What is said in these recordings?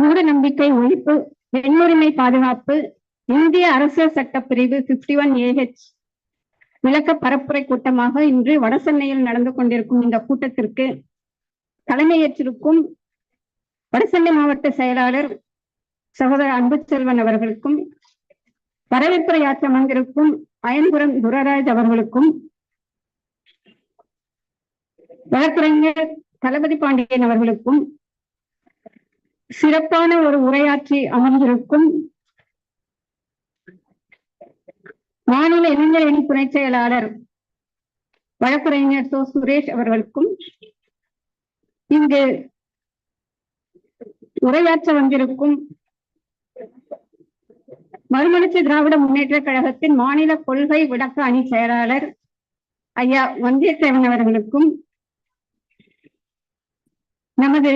மூட நம்பிக்கை ஒழிப்பு பெண்ணுரிமை பாதுகாப்பு இந்திய அரசியல் சட்ட பிரிவு பிப்டி ஒன் ஏஹெச் விளக்க பரப்புரை கூட்டமாக இன்று வடசென்னையில் நடந்து கொண்டிருக்கும் இந்த கூட்டத்திற்கு தலைமையேற்றிருக்கும் வடசென்னை மாவட்ட செயலாளர் சகோதரர் அன்புச்செல்வன் அவர்களுக்கும் வரவேற்புரையாற்ற வந்திருக்கும் அயன்புரம் துரராஜ் அவர்களுக்கும் வழக்கறிஞர் தளபதி பாண்டியன் அவர்களுக்கும் சிறப்பான ஒரு உரையாற்றி அமர்ந்திருக்கும் மாநில இளைஞர் அணி துணை செயலாளர் வழக்கறிஞர் சோ சுரேஷ் அவர்களுக்கும் இங்கு உரையாற்ற வந்திருக்கும் மறுமலர்ச்சி திராவிட முன்னேற்ற கழகத்தின் மாநில கொள்கை விளக்க அணி செயலாளர் ஐயா வந்தியத்தேவன் அவர்களுக்கும் நமது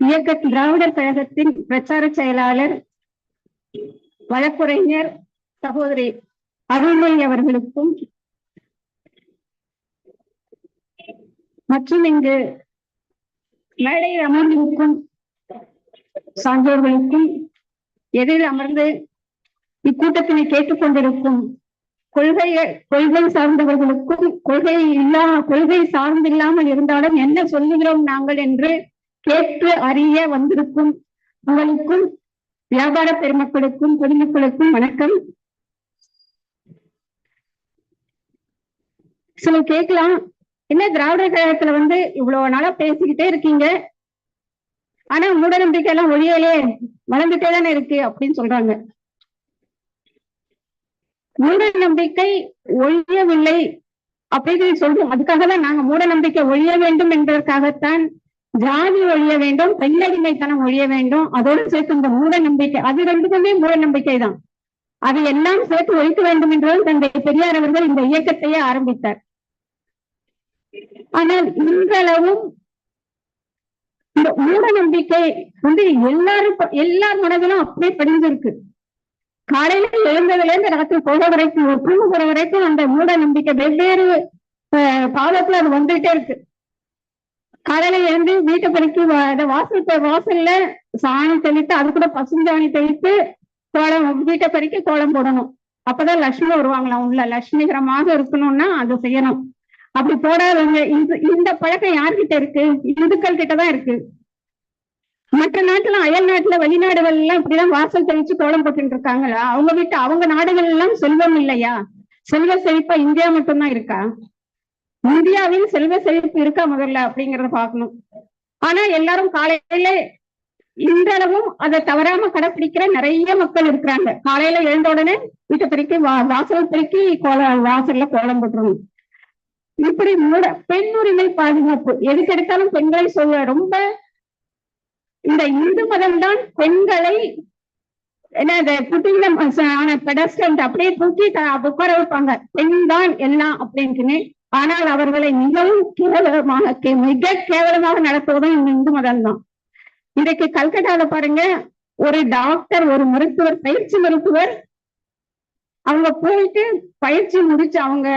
இயக்க திராவிடர் கழகத்தின் பிரச்சார செயலாளர் வழக்குரைஞர் சகோதரி அருள்மொழி அவர்களுக்கும் மற்றும் இங்கு மேடையில் அமர்ந்திருக்கும் சான்றோர்களுக்கும் எதிரில் அமர்ந்து இக்கூட்டத்தினை கேட்டுக்கொண்டிருக்கும் கொள்கை கொள்கை சார்ந்தவர்களுக்கும் கொள்கை இல்லா கொள்கை சார்ந்தில்லாமல் இருந்தாலும் என்ன சொல்லுகிறோம் நாங்கள் என்று கேட்டு அறிய வந்திருக்கும் உங்களுக்கும் வியாபார பெருமக்களுக்கும் பொதுமக்களுக்கும் வணக்கம். சில கேட்கலாம். என்ன திராவிட கழகத்துல வந்து இவ்வளவு நாளா பேசிக்கிட்டே இருக்கீங்க? ஆனா மூட நம்பிக்கை எல்லாம் ஒழியலே. வளர்ந்துட்டே தானே இருக்கு அப்படின்னு சொல்றாங்க. மூட நம்பிக்கை ஒழியவில்லை அப்படின்னு சொல்றோம். அதுக்காக தான் நாங்க மூட நம்பிக்கை ஒழிய வேண்டும் என்பதற்காகத்தான் ஜாதி ஒழிய வேண்டும் பெண்ணடிமைத்தனம் ஒழிய வேண்டும். அதோடு சேர்த்து இந்த மூட நம்பிக்கை அது ரெண்டுக்குமே மூட நம்பிக்கை தான். அதை எல்லாம் சேர்த்து ஒழிக்க வேண்டும் என்றும் தந்தை பெரியார் அவர்கள் இந்த இயக்கத்தையே ஆரம்பித்தார். ஆனால் இன்றளவும் இந்த மூட நம்பிக்கை வந்து எல்லாரும் எல்லார் மனதிலும் அப்படியே படிஞ்சிருக்கு. காலையில எழுந்ததுல இருந்து ராத்திரி போக வரைக்கும் தூங்க போற வரைக்கும் அந்த மூட நம்பிக்கை வெவ்வேறு பாதத்துல அது வந்துட்டே இருக்கு. காலையில எழுந்து வீட்டை பெருக்கி வாசல் வாசல்ல சாணம் தெளித்து அது கூட பசுஞ்சாணி தெளித்து கோலம் வீட்டை பெருக்கி கோலம் போடணும். அப்பதான் லட்சுமி வருவாங்களாம் உள்ள. லட்சுமிகரமாக இருக்கணும்னா அதை செய்யணும். அப்படி போடாதவங்க இந்த இந்த பழக்கம் யார்கிட்ட இருக்கு? இந்துக்கள் கிட்டதான் இருக்கு. மற்ற நாட்டுல அயல் நாட்டுல வெளிநாடுகள் எல்லாம் இப்படிதான் வாசல் தெளிச்சு கோலம் போட்டு இருக்காங்களா? அவங்க வீட்டு அவங்க நாடுகள் எல்லாம் செல்வம் இல்லையா? செல்வ செழிப்பா இந்தியா மட்டும்தான் இருக்கா? இந்தியாவில் செல்வ செழிப்பு இருக்கா முதல்ல அப்படிங்கறத பாக்கணும் ஆனா எல்லாரும் காலையில இன்றளவும் அதை தவறாம கடைபிடிக்கிற நிறைய மக்கள் இருக்கிறாங்க. காலையில எழுந்த உடனே வீட்டை பெருக்கி வா வாசல் பெருக்கி கோலம் வாசல்ல கோலம் போட்டுருவோம் இப்படி மூட பெண் உரிமை பாதுகாப்பு எதுக்கு எடுத்தாலும் பெண்களை சொல்ல ரொம்ப இந்த இந்து மதம் தான் பெண்களை என்ன பெடஸ்டல் அப்படியே தூக்கி உட்கார வைப்பாங்க. பெண் தான் எல்லாம் அப்படின்ட்டுன்னு ஆனால் அவர்களை மிகவும் கேவலமாக மிக கேவலமாக நடத்துவதும் இந்த இந்து மதம் தான். இன்றைக்கு கல்கட்டால பாருங்க ஒரு டாக்டர் ஒரு மருத்துவர் பயிற்சி மருத்துவர் அவங்க போயிட்டு பயிற்சி முடிச்சு அவங்க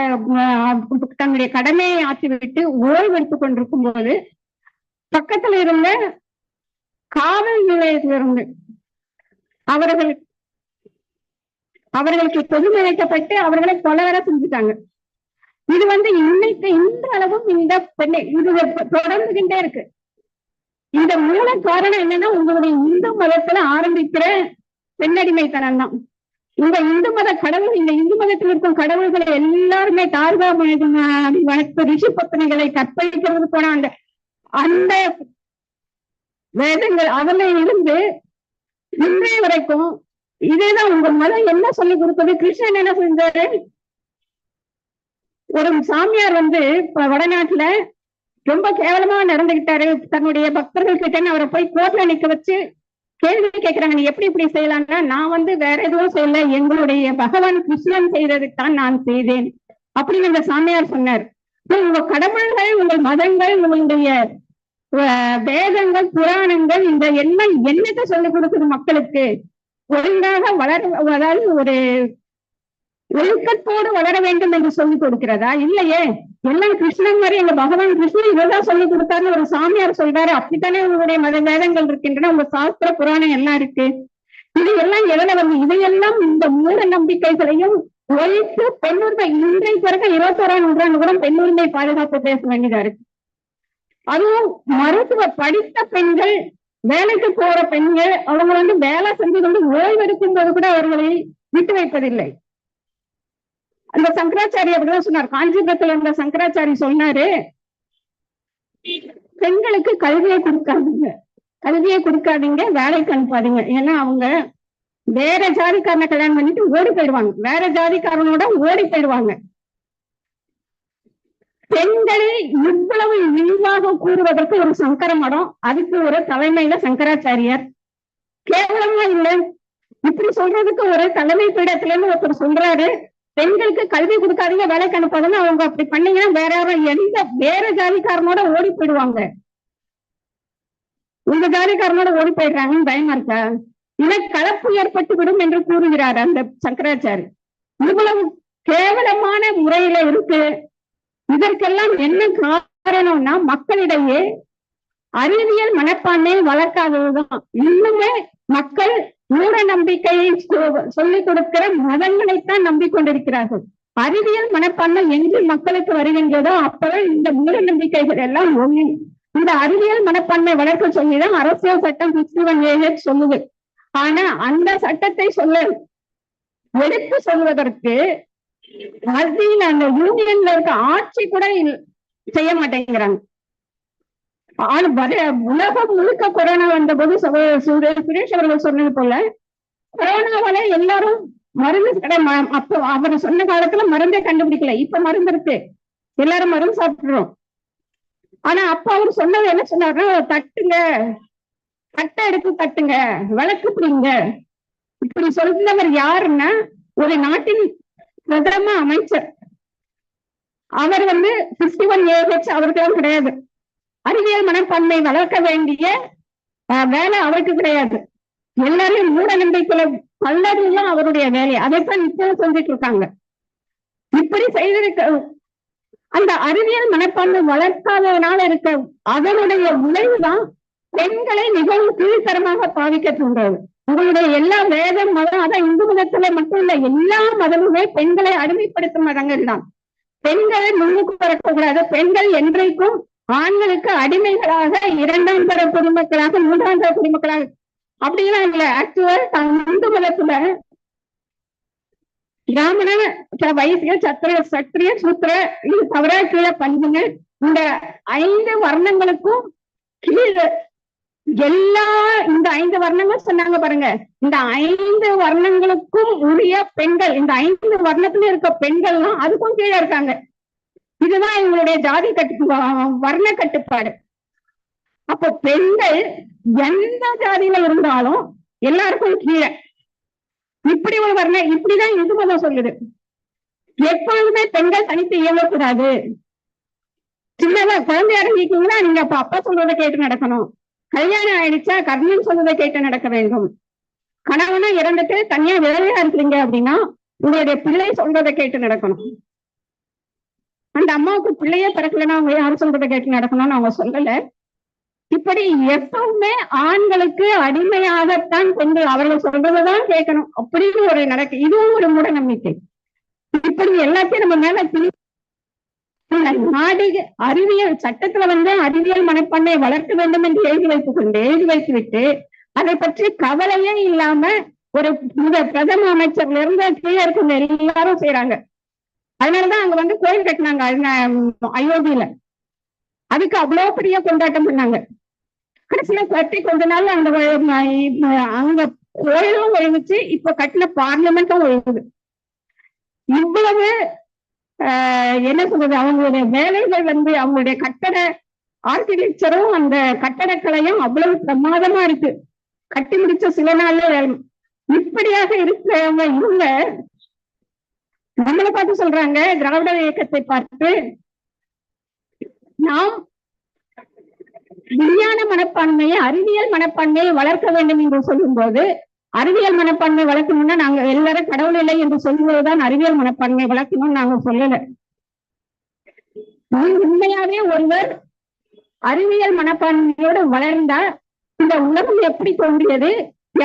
தன்னுடைய கடமையை ஆற்றி விட்டு ஓய்வு கொண்டிருக்கும் போது பக்கத்துல இருந்த காவல் நிலையத்திலிருந்து அவர்கள் அவர்களுக்கு பொதுமறைக்கப்பட்டு அவர்களை கொலவர செஞ்சுட்டாங்க. இது வந்து இன்னைக்கு இந்த அளவும் இந்த பெண்ணை இது தொடர்ந்துகிட்டே இருக்கு. இந்த மூல காரணம் என்னன்னா உங்களுடைய இந்து மதத்துல ஆரம்பிக்கிற பெண்ணடிமைத்தனம் தான். உங்க இந்து மத கடவுள் இந்த இந்து மதத்தில் இருக்கும் கடவுள்களை எல்லாருமே தார்கா வளர்ப்பு ரிஷி பத்தினிகளை கற்பழிக்கிறது போன அந்த அந்த வேதங்கள் அதுல இருந்து இன்றைய வரைக்கும் இதேதான் உங்க மதம் என்ன சொல்லி கொடுத்தது? கிருஷ்ணன் என்ன செஞ்சாரு? ஒரு சாமியார் வந்து வடநாட்டுல ரொம்ப கேவலமா நடந்துகிட்டாரு. தன்னுடைய பக்தர்கள் கிட்ட அவரை போய் கோர்ட்ல நிக்க வச்சு கேள்வி கேட்கிறாங்க நீ எப்படி இப்படி செய்யலாம்னா நான் வந்து வேற எதுவும் செய்யல. எங்களுடைய பகவான் கிருஷ்ணன் செய்ததுக்கு தான் நான் செய்தேன். அப்படின்னு அந்த சாமியார் சொன்னார். உங்க கடவுள்கள் உங்கள் மதங்கள் உங்களுடைய வேதங்கள் புராணங்கள் இந்த எண்ணம் என்னத்தை சொல்லிக் கொடுக்குது மக்களுக்கு? ஒழுங்காக வளர் அதாவது ஒரு ஒழுக்கத்தோடு வளர வேண்டும் என்று சொல்லிக் கொடுக்கிறதா? இல்லையே. எல்லாம் கிருஷ்ணன் மாதிரி எங்க பகவான் கிருஷ்ணன் இவ்வளவுதான் சொல்லிக் கொடுத்தாருன்னு ஒரு சாமியார் சொல்றாரு. அப்படித்தானே உங்களுடைய மத வேதங்கள் இருக்கின்றன. உங்க சாஸ்திர புராணம் எல்லாம் இருக்கு? இது எல்லாம் எதுல வந்து இதையெல்லாம் இந்த மூட நம்பிக்கைகளையும் ஒழித்து பெண்ணுரிமை இன்றைக்கு வரைக்கும் இருபத்தோராம் நூற்றாண்டு கூட பெண்ணுரிமை பாதுகாப்பு பேச வேண்டியதா இருக்கு. அதுவும் மருத்துவ படித்த பெண்கள் வேலைக்கு போற பெண்கள் அவங்க வந்து வேலை செஞ்சு கொண்டு ஓய்வெடுக்கும் போது கூட அவர்களை விட்டு வைப்பதில்லை. அந்த சங்கராச்சாரி அப்படிதான் சொன்னார். காஞ்சிபுரத்துல இருந்த சங்கராச்சாரி சொன்னாரு பெண்களுக்கு கல்வியை கொடுக்காதீங்க. கல்வியை கொடுக்காதீங்க வேலைக்கு அனுப்பாதீங்க. ஏன்னா அவங்க வேற ஜாதிக்காரனை கல்யாணம் பண்ணிட்டு ஓடி போயிடுவாங்க. வேற ஜாதிக்காரனோட ஓடி போயிடுவாங்க. பெண்களை இவ்வளவு இழிவாக கூறுவதற்கு ஒரு சங்கர மடம் அதுக்கு ஒரு தலைமையில சங்கராச்சாரியார். கேவலமா இல்லை. இப்படி சொல்றதுக்கு ஒரு தலைமை பீடத்துல இருந்து ஒருத்தர் சொல்றாரு. பெண்களுக்கு கல்வி கொடுக்காதீங்க வேலைக்கு அனுப்பாதுன்னு அவங்க அப்படி பண்ணீங்கன்னா வேற யாரும் எந்த வேற ஜாதிக்காரனோட ஓடி போயிடுவாங்க. உங்க ஜாதிக்காரனோட ஓடி போயிடுறாங்கன்னு பயமா இருக்கா? இன கலப்பு ஏற்பட்டு விடும் என்று கூறுகிறார் அந்த சங்கராச்சாரி. இவ்வளவு கேவலமான முறையில இருக்கு. இதற்கெல்லாம் என்ன காரணம்னா மக்களிடையே அறிவியல் மனப்பான்மையை வளர்க்காததுதான். இன்னுமே மக்கள் மூட நம்பிக்கையை சொல்லிக் கொடுக்கிற மதங்களைத்தான் நம்பிக்கொண்டிருக்கிறார்கள். அறிவியல் மனப்பான்மை எங்கு மக்களுக்கு வருகின்றதோ அப்பதான் இந்த மூட நம்பிக்கைகள் எல்லாம் ஒழியும் இந்த அறிவியல் மனப்பான்மை வளர்க்க சொல்லிதான் அரசியல் சட்டம் சிக்ஸ்டி ஒன் சொல்லுது. ஆனா அந்த சட்டத்தை சொல்ல எடுத்து சொல்வதற்கு மத்தியில் அந்த யூனியன்ல இருக்க ஆட்சி கூட செய்ய மாட்டேங்கிறாங்க. ஆனா உலகம் முழுக்க கொரோனா வந்த போது சுரேஷ் அவர்கள் சொன்னது போல கொரோனாவால எல்லாரும் மருந்து கடை அப்போ அவர் சொன்ன காலத்துல மருந்தே கண்டுபிடிக்கல. இப்ப மருந்து இருக்கு. எல்லாரும் மருந்து சாப்பிடுறோம். ஆனா அப்ப அவர் சொன்னது என்ன சொன்னாருன்னா தட்டுங்க தட்டை எடுத்து தட்டுங்க விளக்கு பிடிங்க. இப்படி சொல்றவர் யாருன்னா ஒரு நாட்டின் பிரதம அமைச்சர். அவர் வந்து பிப்டி ஒன் ஏஹெச் அவர்களும் கிடையாது. அறிவியல் மனப்பான்மை வளர்க்க வேண்டிய வேலை அவருக்கு கிடையாது. எல்லாரையும் மூட நம்பிக்கையில பல்லதுலாம் அவருடைய வேலை. அதைத்தான் இப்போ செஞ்சுட்டு இருக்காங்க. இப்படி செய்திருக்க அந்த அறிவியல் மனப்பான்மை வளர்க்காததுனால இருக்க அதனுடைய விளைவுதான் பெண்களை மிகவும் கீழ்த்தரமாக பாவிக்க தூண்டுறது உங்களுடைய எல்லா வேதம் மதம் அதான் இந்து மதத்துல மட்டும் இல்ல எல்லா மதமுமே பெண்களை அடிமைப்படுத்தும் மதங்கள் தான் பெண்களை முன்னுக்கு வரக்கூடாது. பெண்கள் என்றைக்கும் ஆண்களுக்கு அடிமைகளாக இரண்டாம் தர குடிமக்களாக மூன்றாம் தர குடிமக்களாக. அப்படிலாம் இல்ல. ஆக்சுவலா இந்து மதத்துல பிராமண ச- வைசிய சத்திர சத்திரிய சூத்திர இது தவிர கீழே பண்புங்க இந்த ஐந்து வர்ணங்களுக்கும் கீழே எல்லா இந்த ஐந்து வர்ணங்கள் சொன்னாங்க பாருங்க. இந்த ஐந்து வர்ணங்களுக்கும் உரிய பெண்கள் இந்த ஐந்து வர்ணத்துல இருக்க பெண்கள்லாம் அதுக்கும் கீழே இருக்காங்க. இதுதான் இவங்களுடைய ஜாதி கட்டு வர்ண கட்டுப்பாடு. அப்போ பெண்கள் எந்த ஜாதியில இருந்தாலும் எல்லாருக்கும் கீழே. இப்படி ஒரு வர்ண இப்படிதான் இந்து மதம் சொல்லுது. எப்பொழுதுமே பெண்கள் தனித்து இயங்கக்கூடாது. சின்னதா குழந்தையா இருக்கீங்களா நீங்க அப்ப அப்பா சொல்றதை கேட்டு நடக்கணும். கல்யாணம் ஆயிடுச்சா கர்ணன் சொல்றதை கேட்டு நடக்க வேண்டும். கணவனா இறந்துட்டு தனியா வேலையா இருக்கிறீங்க அப்படின்னா உங்களுடைய பிள்ளை சொல்றதை கேட்டு நடக்கணும். அந்த அம்மாவுக்கு பிள்ளையே பிறக்கலன்னா அவங்க யாரும் சொல்றதை கேட்டு நடக்கணும்னு அவங்க சொல்லல. இப்படி எப்பவுமே ஆண்களுக்கு அடிமையாகத்தான் கொண்டு அவர்கள் சொல்றதைதான் கேட்கணும். அப்படின்னு ஒரு நடக்கு இதுவும் ஒரு மூட நம்பிக்கை இப்படி எல்லாத்தையும் நம்ம மேல திணி- நாடு அறிவியல் சட்டத்துல வந்து அறிவியல் மனப்பான்மை வளர்க்க வேண்டும் என்று எழுதி வைத்துக் கொண்டு எழுதி வைத்து விட்டு அதை பற்றி கவலையே இல்லாம ஒரு பிரதம அமைச்சர்ல இருந்து கீழே இருக்கிற எல்லாரும் செய்யறாங்க அதனாலதான் அங்க வந்து கோயில் கட்டினாங்க. அயோத்தியில. அதுக்கு அவ்வளவு பெரிய கொண்டாட்டம் பண்ணாங்க. கடைசியில கட்டி கொஞ்ச நாள் அந்த அங்க கோயிலும் ஒழுங்குச்சு இப்ப கட்டின பார்லிமெண்ட்டும் ஒழுங்குது இவ்வளவு ஆஹ், என்ன சொல்றது அவங்களுடைய வேலைகள் வந்து அவங்களுடைய கட்டட ஆர்கிடெக்சரும் அந்த கட்டடக்கலையும் அவ்வளவு பிரமாதமா இருக்கு. கட்டி முடிச்ச சில நாள்ல இப்படியாக இருக்கிறவங்க இவங்க நம்மளை பார்த்து சொல்றாங்க திராவிட இயக்கத்தை பார்த்து நாம் விஞ்ஞான மனப்பான்மையை அறிவியல் மனப்பான்மையை வளர்க்க வேண்டும் என்று சொல்லும்போது அறிவியல் மனப்பான்மை வளர்க்கணும்னா நாங்க எல்லாரும் கடவுள் இல்லை என்று சொல்லும்போதுதான் அறிவியல் மனப்பான்மை வளர்க்கணும்னு நாங்க சொல்லல. உண்மையாவே ஒருவர் அறிவியல் மனப்பான்மையோடு வளர்ந்தா இந்த உலகம் எப்படி தோன்றியது?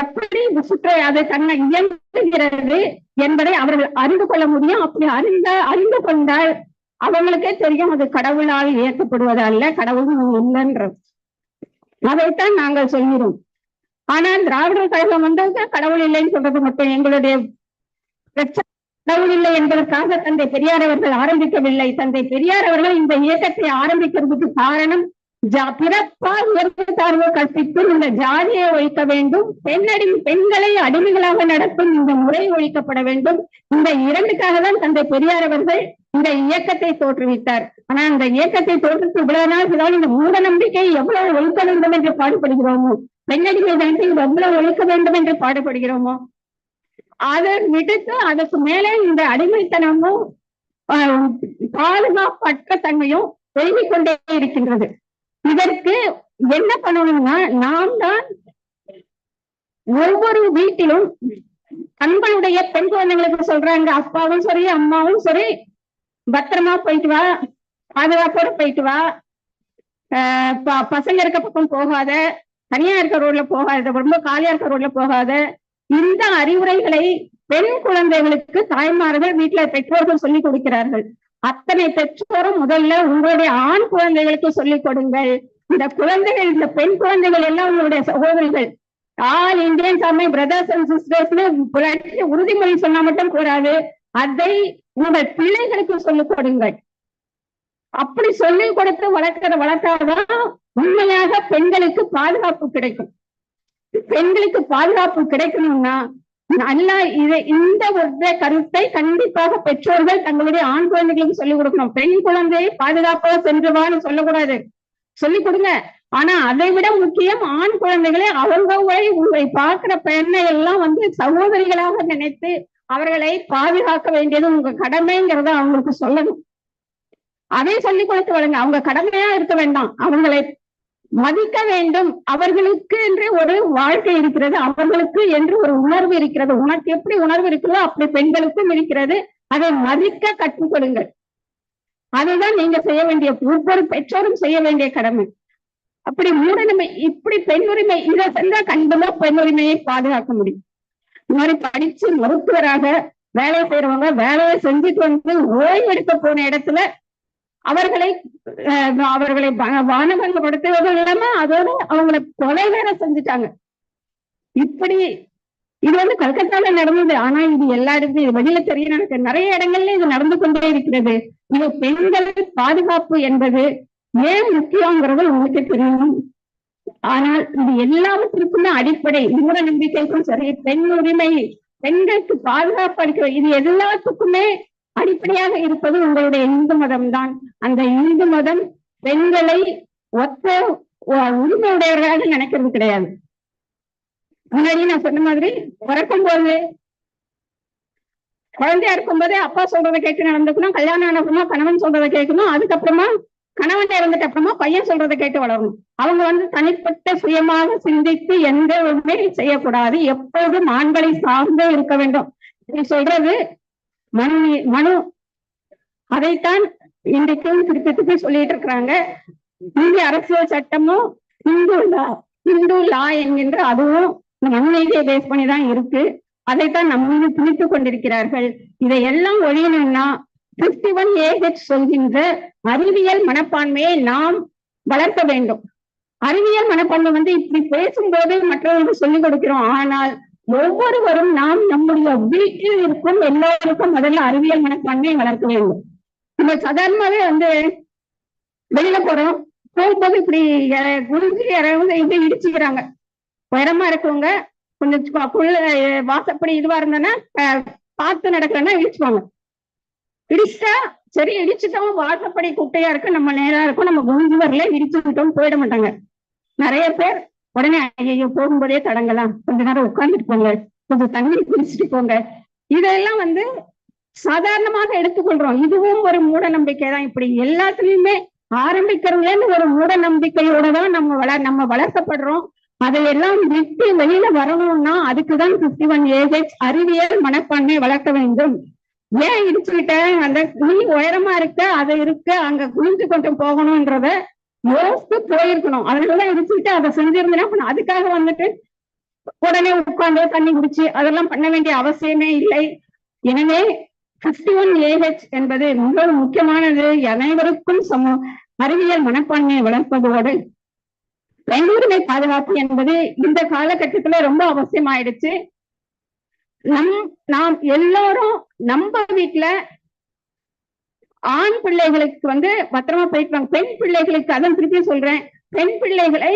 எப்படி சுற்ற அது தன்னை இயங்குகிறது என்பதை அவர்கள் அறிந்து கொள்ள முடியும். அப்படி அறிந்த அறிந்து கொண்டால் அவங்களுக்கே தெரியும் அது கடவுளால் இயக்கப்படுவது அல்ல கடவுள் இல்லைன்றது. அதைத்தான் நாங்கள் சொல்கிறோம். ஆனால் திராவிடர் கழகம் வந்தது கடவுள் இல்லைன்னு சொல்றது மட்டும் எங்களுடைய கடவுள் இல்லை என்பதற்காக தந்தை பெரியார் அவர்கள் ஆரம்பிக்கவில்லை. தந்தை பெரியார் அவர்கள் இந்த இயக்கத்தை ஆரம்பிக்கிறதுக்கு காரணம் பிறப்பால் உயர்ந்த தாழ்வு கற்பித்து இந்த ஜாதியை ஒழிக்க வேண்டும். பெண்ணடி பெண்களை அடிமைகளாக நடத்தும் இந்த முறை ஒழிக்கப்பட வேண்டும். இந்த இரண்டுக்காக தான் தந்தை பெரியார் அவர்கள் இந்த இயக்கத்தை தோற்றுவித்தார். ஆனா அந்த இயக்கத்தை தோற்றுவித்து இவ்வளவு நாள் இதால் இந்த மூட நம்பிக்கை எவ்வளவு ஒழிக்க வேண்டும் என்று பாடுபடுகிறோமோ? பெண்ணடிமை வேண்டி எவ்வளவு ஒழிக்க வேண்டும் என்று பாடுபடுகிறோமோ? அதை விடுத்து அதுக்கு மேலே இந்த அடிமைத்தனமும் ஆஹ், பாதுகாப்பற்ற தன்மையும் பெருகிக் கொண்டே இருக்கின்றது. இதற்கு என்ன பண்ணணும்னா நாம் தான் ஒவ்வொரு வீட்டிலும் தங்களுடைய பெண் குழந்தைங்களுக்கு சொல்றாங்க. அப்பாவும் சரி அம்மாவும் சரி பத்திரமா போயிட்டு வா பாதுகாப்போட போயிட்டு வா. ஆஹ் ப- பசங்க இருக்க பக்கம் போகாத தனியா இருக்க ரோட்ல போகாத ரொம்ப காலியா இருக்க ரோட்ல போகாத. இந்த அறிவுரைகளை பெண் குழந்தைகளுக்கு தாய்மார்கள் வீட்டுல பெற்றோர்கள் சொல்லிக் கொடுக்கிறார்கள். அத்தனை பெற்றோரும் முதல்ல உங்களுடைய ஆண் குழந்தைகளுக்கு சொல்லிக் கொடுங்கள். இந்த குழந்தைகள் இந்த பெண் குழந்தைகள் எல்லாம் உங்களுடைய சகோதரிகள் ஆல் இந்தியன்ஸ் ஆமை பிரதர்ஸ் அண்ட் சிஸ்டர்ஸ் உறுதிமொழி சொன்னா மட்டும் கூடாது அதை உங்கள் பிள்ளைகளுக்கு சொல்லிக் கொடுங்கள். அப்படி சொல்லிக் கொடுத்து வளர்க்கிற வளர்த்தாதான் உண்மையாக பெண்களுக்கு பாதுகாப்பு கிடைக்கும். பெண்களுக்கு பாதுகாப்பு கிடைக்கணும்னா நல்லா இதை இந்த ஒரு கருத்தை கண்டிப்பாக பெற்றோர்கள் தங்களுடைய ஆண் குழந்தைகளுக்கு சொல்லிக் கொடுக்கணும். பெண் குழந்தையை பாதுகாப்பாக சென்றுவான்னு சொல்லக்கூடாது. சொல்லிக் கொடுங்க. ஆனா அதை விட முக்கியம் ஆண் குழந்தைகளை அவங்களை உங்களை பார்க்கிற பெண்ணை எல்லாம் வந்து சகோதரிகளாக நினைத்து அவர்களை பாதுகாக்க வேண்டியது உங்க கடமைங்கிறத அவங்களுக்கு சொல்லணும். அதை சொல்லிக் கொடுத்து வளங்க அவங்க கடமையா இருக்க வேண்டாம். அவங்களை மதிக்க வேண்டும். அவர்களுக்கு என்று ஒரு வாழ்க்கை இருக்கிறது. அவர்களுக்கு என்று ஒரு உணர்வு இருக்கிறது. உனக்கு எப்படி உணர்வு இருக்கிறதோ அப்படி பெண்களுக்கும் இருக்கிறது. அதை மதிக்க கற்றுக் கொடுங்கள். அதுதான் நீங்க செய்ய வேண்டிய ஒவ்வொரு பெற்றோரும் செய்ய வேண்டிய கடமை. அப்படி மூடநன்மை இப்படி பெண் உரிமை இதை செஞ்சா கண்டிப்பா பெண் உரிமையை பாதுகாக்க முடியும். இந்த மாதிரி படிச்சு மருத்துவராக வேலை செய்யறவங்க வேலையை செஞ்சுட்டு வந்து ஓய்வு எடுக்க போன இடத்துல அவர்களை அவர்களை வா- இல்லாம அதோட அவங்களை கொலை வேற செஞ்சுட்டாங்க. இப்படி இது வந்து கல்கத்தால நடந்தது. ஆனா இது எல்லா இடத்துலயும் இது வெளியில தெரிய நடக்க நிறைய இடங்கள்ல இது நடந்து கொண்டே இருக்கிறது. இது பெண்கள் பாதுகாப்பு என்பது ஏன் முக்கியங்கிறது உங்களுக்கு தெரியும். ஆனால் இது எல்லாவற்றிற்குமே அடிப்படை. மூட நம்பிக்கைக்கும் சரி பெண் உரிமை பெண்களுக்கு பாதுகாப்பு அளிக்க இது எல்லாத்துக்குமே அடிப்படையாக இருப்பது உங்களுடைய இந்து மதம் தான் அந்த இந்து மதம் பெண்களை ஒத்த உரிமையுடையவர்களாக நினைக்கிறது கிடையாது. முன்னாடி நான் சொன்ன மாதிரி பிறக்கும் போது குழந்தையா இருக்கும்போதே அப்பா சொல்றதை கேட்டு நடந்துக்கணும் கல்யாணம் ஆனப்புறமா கணவன் சொல்றதை கேட்கணும் அதுக்கப்புறமா கணவன் இறந்துட்ட அப்புறமா பையன் சொல்றதை கேட்டு வளரணும். அவங்க வந்து தனிப்பட்ட சுயமாக சிந்தித்து எந்த ஒன்றுமே செய்யக்கூடாது. எப்போதும் ஆண்களை சார்ந்தே இருக்க வேண்டும். நீ சொல்றது மனு மனு. அதைத்தான் இன்றைக்கும் திருப்பி திருப்பி சொல்லிட்டு இருக்கிறாங்க. இந்திய அரசியல் சட்டமும் இந்து லா இந்து லா என்கின்ற அதுவும் மனுநீதியை பேஸ் பண்ணி தான் இருக்கு. அதைத்தான் நம்ம மீது திணித்துக் கொண்டிருக்கிறார்கள். இதையெல்லாம் ஒழியணும்னா பிப்டி ஒன் ஏஹெச் சொல்கின்ற அறிவியல் மனப்பான்மையை நாம் வளர்க்க வேண்டும். அறிவியல் மனப்பான்மை வந்து இப்படி பேசும்போது மற்றவர்களுக்கு சொல்லிக் கொடுக்கிறோம். ஆனால் ஒவ்வொருவரும் நாம் நம்முடைய வீட்டில் இருக்கும் எல்லோருக்கும் முதல்ல அறிவியல் மனப்பான்மையை வளர்க்க வேண்டும். நம்ம சாதாரணமாவே வந்து வெளியில போறோம். போகும்போது இப்படி ய- யாராவது இங்க இடிச்சுக்கிறாங்க. உயரமா இருக்கவங்க கொஞ்சம் குள்ள வாசப்படி இதுவா இருந்தேன்னா பார்த்து நடக்கிறேன்னா இடிச்சுவாங்க இடிச்சா சரி இடிச்சுட்டோம் வாசப்படி குட்டையா இருக்கு நம்ம நேரா இருக்கும் நம்ம குனிஞ்சு வரல இடிச்சுக்கிட்டோம் போயிட மாட்டாங்க. நிறைய பேர் உடனே ஐயோ போகும்போதே தடங்கலாம். கொஞ்ச நேரம் உட்கார்ந்துட்டு போங்க. கொஞ்சம் தண்ணி குடிச்சிட்டு போங்க. இதெல்லாம் வந்து சாதாரணமாக எடுத்துக்கொள்றோம். இதுவும் ஒரு மூட நம்பிக்கை தான் இப்படி எல்லாத்துலயுமே ஆரம்பிக்கிறதுல ஒரு மூட நம்பிக்கையோட தான் நம்ம வள நம்ம வளர்க்கப்படுறோம். அதையெல்லாம் விட்டு வெளியில வரணும்னா அதுக்குதான் பிப்டி ஒன் ஏஜெக்ஸ் அறிவியல் மனப்பான்மை வளர்க்க வேண்டும். ஏன் இடிச்சு அந்த நீ உயரமா இருக்க அதை இருக்க அங்க குளிஞ்சு கொண்டு போகணும்ன்றத யோசித்து போயிருக்கணும். அதனால இடிச்சுட்டு அதை செஞ்சிருந்தேன்னா அதுக்காக வந்துட்டு உடனே உட்கார்ந்து தண்ணி குடிச்சு அதெல்லாம் பண்ண வேண்டிய அவசியமே இல்லை. எனவே பிப்டி ஒன் ஏஹெச் என்பது மிகவும் முக்கியமானது. அனைவருக்கும் சம அறிவியல் மனப்பான்மையை வளர்ப்பதோடு பெண்ணுரிமை பாதுகாப்பு என்பது இந்த காலகட்டத்துல ரொம்ப அவசியமாயிடுச்சு. நம் நாம் எல்லாரும் நம்ம வீட்டுல ஆண் பிள்ளைகளுக்கு வந்து பத்திரமா போயிட்டு வாங்க. பெண் பிள்ளைகளுக்கு அதான் திருப்பி சொல்றேன். பெண் பிள்ளைகளை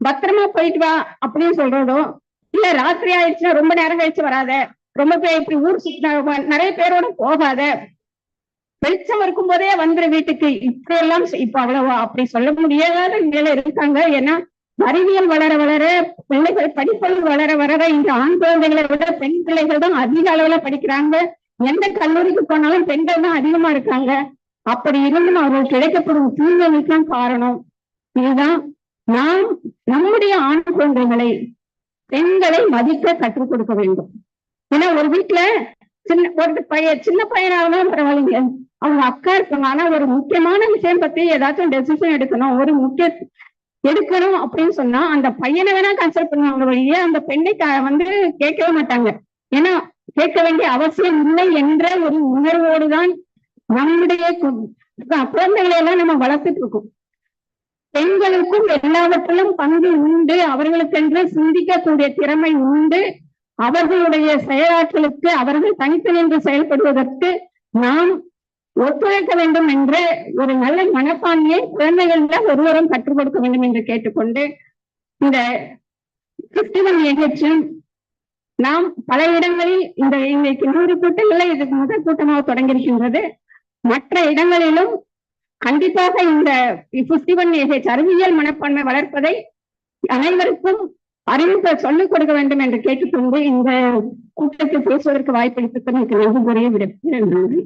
பத்திரமா போயிட்டு வா அப்படின்னு சொல்றதோ இல்ல ராத்திரி ஆயிடுச்சுன்னா ரொம்ப நேரம் கழிச்சு வராத ரொம்ப பேர் இப்படி ஊர் நிறைய பேரோட போகாத வெளிச்சம் இருக்கும் போதே வந்துரு வீட்டுக்கு. இப்படி எல்லாம் இப்ப அவ்வளவா அப்படி சொல்ல முடியாத நிலையில இருக்காங்க. ஏன்னா அறிவியல் வளர வளர பிள்ளைகள் படிப்புகள் வளர வளர இந்த ஆண் குழந்தைகளை விட பெண் பிள்ளைகள் தான் அதிக அளவுல படிக்கிறாங்க. எந்த கல்லூரிக்கு போனாலும் பெண்கள் தான் அதிகமா இருக்காங்க. அப்படி இருந்தும் அவர்கள் கிடைக்கப்படும் தீமைகளுக்கு காரணம் இதுதான். நாம் நம்முடைய ஆண் குழந்தைகளை பெண்களை மதிக்க கற்றுக் கொடுக்க வேண்டும். ஏன்னா ஒரு வீட்டுல சின்ன ஒரு பையன் சின்ன பையனாலும் பரவாயில்லைங்க. அவங்க அக்கா இருக்காங்க. ஆனா ஒரு முக்கியமான விஷயம் பத்தி ஏதாச்சும் டெசிஷன் எடுக்கணும். ஒரு முக்கிய எடுக்கணும் அப்படின்னு சொன்னா அந்த பையனை வேணா கன்சல்ட் பண்ணுவாங்க. வழியே அந்த பெண்ணை வந்து கேட்கவே மாட்டாங்க. ஏன்னா கேட்க வேண்டிய அவசியம் இல்லை என்ற ஒரு உணர்வோடுதான் நம்முடைய குழந்தைகளை எல்லாம் நம்ம வளர்த்துட்டு இருக்கோம். பெண்களுக்கும் எல்லாவற்றிலும் பங்கு உண்டு. அவர்களுக்கென்று சிந்திக்கக்கூடிய திறமை உண்டு. அவர்களுடைய செயலாற்றலுக்கு அவர்கள் தனித்து நின்று செயல்படுவதற்கு நாம் ஒத்துழைக்க வேண்டும் என்ற ஒரு நல்ல மனப்பான்மையை குழந்தைகளிடம் ஒருவரும் கற்றுக் கொடுக்க வேண்டும் என்று கேட்டுக்கொண்டு இந்த கிறிஸ்துவன் நிகழ்ச்சியும் நாம் பல இடங்களில் இந்த இன்னைக்கு நூறு கூட்டங்களை இது முதல் கூட்டமாக தொடங்கியிருக்கின்றது. மற்ற இடங்களிலும் கண்டிப்பாக இந்த கிறிஸ்துவன் நிகழ்ச்சி அறிவியல் மனப்பான்மை வளர்ப்பதை அனைவருக்கும் அறிவிப்பை சொல்லிக் கொடுக்க வேண்டும் என்று கேட்டுக்கொண்டு இந்த கூட்டத்தில் பேசுவதற்கு வாய்ப்பளித்ததற்கு நன்றி கூறிய விட நன்றி